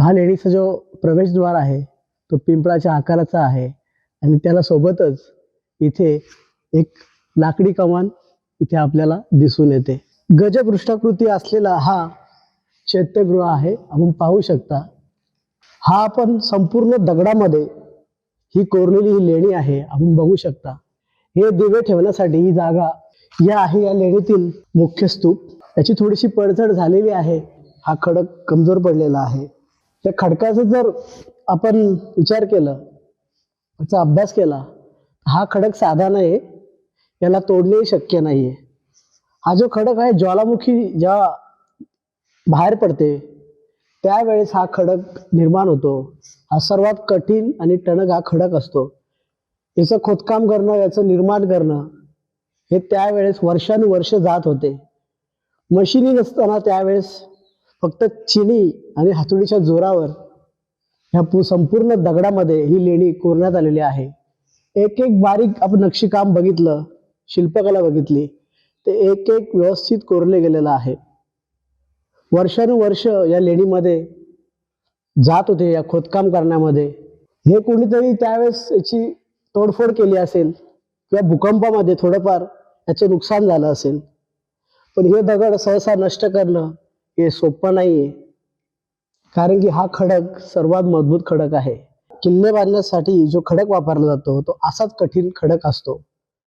हा लेणीचा जो प्रवेशद्वार आहे तो पिंपळाच्या आकाराचा आहे. आणि त्याला सोबतच इथे एक लाकडी कमान इथे आपल्याला दिसून येते. गजपृष्ठाकृती असलेला हा चैत्यगृह आहे. आपण पाहू शकता हा आपण संपूर्ण दगडामध्ये ही कोरलेली ही लेणी आहे. आपण बघू शकता हे दिवे ठेवण्यासाठी ही जागा या आहे. या लेणीतील मुख्य स्तूप. त्याची थोडीशी पडझड झालेली आहे. हा खडक कमजोर पडलेला आहे. त्या खडकाचा जर आपण विचार केला त्याचा अभ्यास केला हा खडक साधा नाही याला तोडणे शक्य नाही आहे हा जो खडक आहे ज्वालामुखी ज्या बाहेर पडते त्यावेळेस हा खडक निर्माण होतो. हा सर्वात कठीण आणि टणक हा खडक असतो. याचं खोदकाम करणं याचं निर्माण करणं हे त्यावेळेस वर्षानुवर्ष जात होते. मशिनी नसताना त्यावेळेस फक्त चिनी आणि हातोडीच्या जोरावर ह्या संपूर्ण दगडामध्ये ही लेणी कोरण्यात आलेली आहे. एक एक बारीक आपण नक्षीकाम बघितलं शिल्पकला बघितली ते एक एक व्यवस्थित कोरले गेलेलं आहे. वर्षानुवर्ष या लेणीमध्ये जात होते या खोदकाम करण्यामध्ये. हे कोणीतरी त्यावेळेस याची तोडफोड केली असेल किंवा भूकंपामध्ये थोडंफार याचं नुकसान झालं असेल. पण हे दगड सहसा नष्ट करणं हे सोपं नाही आहे कारण की हा खडक सर्वात मजबूत खडक आहे. किल्ले बांधण्यासाठी जो खडक वापरला जातो तो असाच कठीण खडक असतो.